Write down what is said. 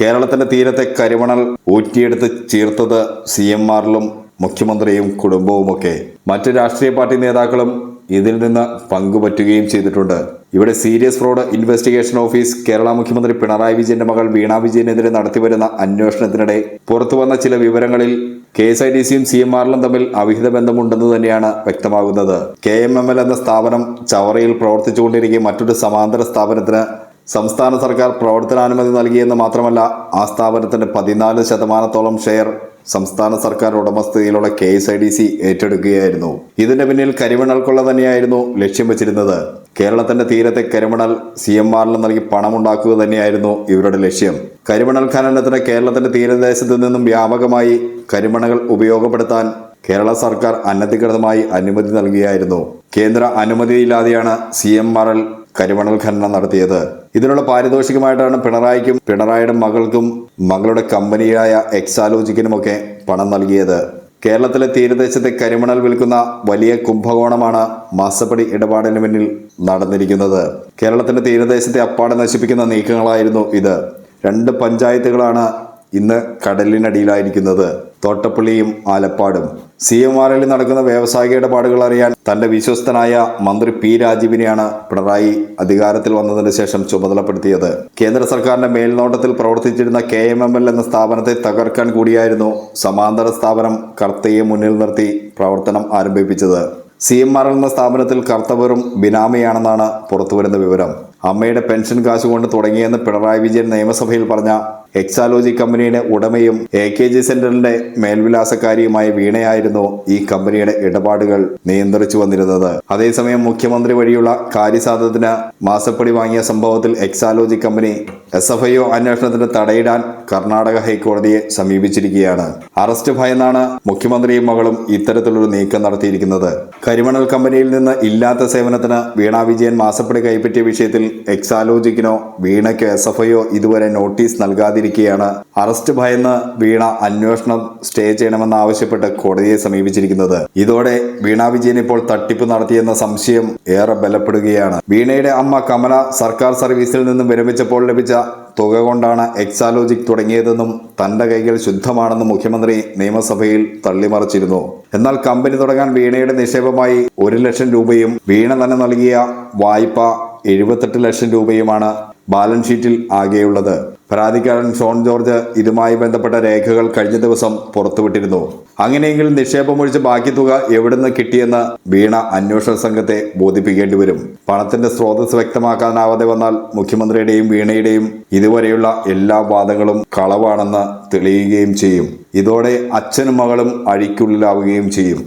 കേരളത്തിന്റെ തീരത്തെ കരിമണൽ ഊറ്റിയെടുത്ത് ചീർത്തത് സി എം ആറിലും മുഖ്യമന്ത്രിയും കുടുംബവുമൊക്കെ. മറ്റ് രാഷ്ട്രീയ പാർട്ടി നേതാക്കളും ഇതിൽ നിന്ന് പങ്കുപറ്റുകയും ചെയ്തിട്ടുണ്ട്. ഇവിടെ serious fraud investigation office Kerala മുഖ്യമന്ത്രി പിണറായി വിജയന്റെ മകൾ വീണ വിജയനെതിരെ നടത്തിവരുന്ന അന്വേഷണത്തിനിടെ പുറത്തുവന്ന ചില വിവരങ്ങളിൽ കെ എസ് ഐ ഡി സിയും സി എം ആറിലും തമ്മിൽ അവിഹിത ബന്ധമുണ്ടെന്ന് തന്നെയാണ് വ്യക്തമാകുന്നത്. കെ എം എം എൽ എന്ന സ്ഥാപനം ചവറയിൽ പ്രവർത്തിച്ചുകൊണ്ടിരിക്കെ മറ്റൊരു സമാന്തര സ്ഥാപനത്തിന് സംസ്ഥാന സർക്കാർ പ്രവർത്തനാനുമതി നൽകിയെന്ന് മാത്രമല്ല ആ സ്ഥാപനത്തിന്റെ പതിനാല് ശതമാനത്തോളം ഷെയർ സംസ്ഥാന സർക്കാർ ഉടമസ്ഥതയിലുള്ള K S I D C ഏറ്റെടുക്കുകയായിരുന്നു. ഇതിന്റെ പിന്നിൽ കരിമണൽ കൊള്ള തന്നെയായിരുന്നു ലക്ഷ്യം വെച്ചിരുന്നത്. കേരളത്തിന്റെ തീരത്തെ കരിമണൽ സി എം ആറിന് നൽകി പണമുണ്ടാക്കുക തന്നെയായിരുന്നു ഇവരുടെ ലക്ഷ്യം. കരിമണൽ ഖനനത്തിന് കേരളത്തിന്റെ തീരദേശത്ത് നിന്നും വ്യാപകമായി കരിമണകൾ ഉപയോഗപ്പെടുത്താൻ കേരള സർക്കാർ അനധികൃതമായി അനുമതി നൽകുകയായിരുന്നു കേന്ദ്ര അനുമതിയില്ലാതെയാണ് സി എം ആർ എൽ കരിമണൽ ഖനനം നടത്തിയത്. ഇതിനുള്ള പാരിതോഷികമായിട്ടാണ് പിണറായിക്കും പിണറായിയുടെ മകൾക്കും മകളുടെ കമ്പനിയായ എക്സാലോജിക്കിനുമൊക്കെ പണം നൽകിയത്. കേരളത്തിലെ തീരദേശത്തെ കരിമണൽ വിൽക്കുന്ന വലിയ കുംഭകോണമാണ് മാസപ്പടി ഇടപാടിന് പിന്നിൽ നടന്നിരിക്കുന്നത്. കേരളത്തിന്റെ തീരദേശത്തെ അപ്പാടെ നശിപ്പിക്കുന്ന നീക്കങ്ങളായിരുന്നു ഇത്. രണ്ട് പഞ്ചായത്തുകളാണ് ഇന്ന് കടലിനടിയിലായിരിക്കുന്നത്. തോട്ടപ്പള്ളിയും ആലപ്പാടും. സി എം ആർ എല്ലിൽ നടക്കുന്ന വ്യാവസായിക ഇടപാടുകൾ അറിയാൻ തന്റെ വിശ്വസ്തനായ മന്ത്രി പി രാജീവിനെയാണ് പിണറായി അധികാരത്തിൽ വന്നതിന് ശേഷം ചുമതലപ്പെടുത്തിയത്. കേന്ദ്ര സർക്കാരിന്റെ മേൽനോട്ടത്തിൽ പ്രവർത്തിച്ചിരുന്ന കെ എം എം എൽ എന്ന സ്ഥാപനത്തെ തകർക്കാൻ കൂടിയായിരുന്നു സമാന്തര സ്ഥാപനം കർത്തയെ മുന്നിൽ നിർത്തി പ്രവർത്തനം ആരംഭിപ്പിച്ചത്. സി എം ആർ എന്ന സ്ഥാപനത്തിൽ കർത്തവരും ബിനാമിയാണെന്നാണ് പുറത്തുവരുന്ന വിവരം. അമ്മയുടെ പെൻഷൻ കാശ് കൊണ്ട് തുടങ്ങിയെന്ന് പിണറായി വിജയൻ നിയമസഭയിൽ പറഞ്ഞ എക്സാലോജി കമ്പനിയുടെ ഉടമയും എ കെ ജി സെന്ററിന്റെ മേൽവിലാസക്കാരിയുമായ വീണയായിരുന്നു ഈ കമ്പനിയുടെ ഇടപാടുകൾ നിയന്ത്രിച്ചു വന്നിരുന്നത്. അതേസമയം മുഖ്യമന്ത്രി വഴിയുള്ള കാര്യസാധത്തിന് മാസപ്പടി വാങ്ങിയ സംഭവത്തിൽ Exalogic company S F I O അന്വേഷണത്തിന് തടയിടാൻ കർണാടക ഹൈക്കോടതിയെ സമീപിച്ചിരിക്കുകയാണ്. അറസ്റ്റ് ഭയന്നാണ് മുഖ്യമന്ത്രിയും മകളും ഇത്തരത്തിലൊരു നീക്കം നടത്തിയിരിക്കുന്നത്. കരിമണൽ കമ്പനിയിൽ നിന്ന് ഇല്ലാത്ത സേവനത്തിന് വീണ വിജയൻ മാസപ്പടി കൈപ്പറ്റിയ വിഷയത്തിൽ എക്സാലോജിക്കിനോ വീണയ്ക്കോ എസ് എഫ് ഐയോ ഇതുവരെ നോട്ടീസ് നൽകാതിരിക്കെയാണ് അറസ്റ്റ് ഭയന്ന് വീണ അന്വേഷണം സ്റ്റേ ചെയ്യണമെന്നാവശ്യപ്പെട്ട് കോടതിയെ സമീപിച്ചിരിക്കുന്നത്. ഇതോടെ വീണ വിജയൻ ഇപ്പോൾ തട്ടിപ്പ് നടത്തിയെന്ന സംശയം ഏറെ ബലപ്പെടുകയാണ്. വീണയുടെ അമ്മ കമല സർക്കാർ സർവീസിൽ നിന്നും വിരമിച്ചപ്പോൾ ലഭിച്ച തുക കൊണ്ടാണ് എക്സാലോജിക് തുടങ്ങിയതെന്നും തന്റെ കൈകൾ ശുദ്ധമാണെന്നും മുഖ്യമന്ത്രി നിയമസഭയിൽ തള്ളിമറിച്ചിരുന്നു. എന്നാൽ കമ്പനി തുടങ്ങാൻ വീണയുടെ നിക്ഷേപമായി ഒരു ലക്ഷം രൂപയും വീണ തന്നെ നൽകിയ വായ്പ എഴുപത്തെട്ട് ലക്ഷം രൂപയുമാണ് ബാലൻസ് ഷീറ്റിൽ ആകെയുള്ളത്. പരാതിക്കാരൻ ഷോൺ ജോർജ് ഇതുമായി ബന്ധപ്പെട്ട രേഖകൾ കഴിഞ്ഞ ദിവസം പുറത്തുവിട്ടിരുന്നു. അങ്ങനെയെങ്കിൽ നിക്ഷേപമൊഴിച്ച് ബാക്കി തുക എവിടുന്ന് കിട്ടിയെന്ന് വീണ അന്വേഷണ സംഘത്തെ ബോധിപ്പിക്കേണ്ടി വരും. പണത്തിന്റെ സ്രോതസ് വ്യക്തമാക്കാനാവാതെ വന്നാൽ മുഖ്യമന്ത്രിയുടെയും വീണയുടെയും ഇതുവരെയുള്ള എല്ലാ വാദങ്ങളും കളവാണെന്ന് തെളിയുകയും ചെയ്യും. ഇതോടെ അച്ഛനും മകളും അഴിക്കുള്ളിലാവുകയും ചെയ്യും.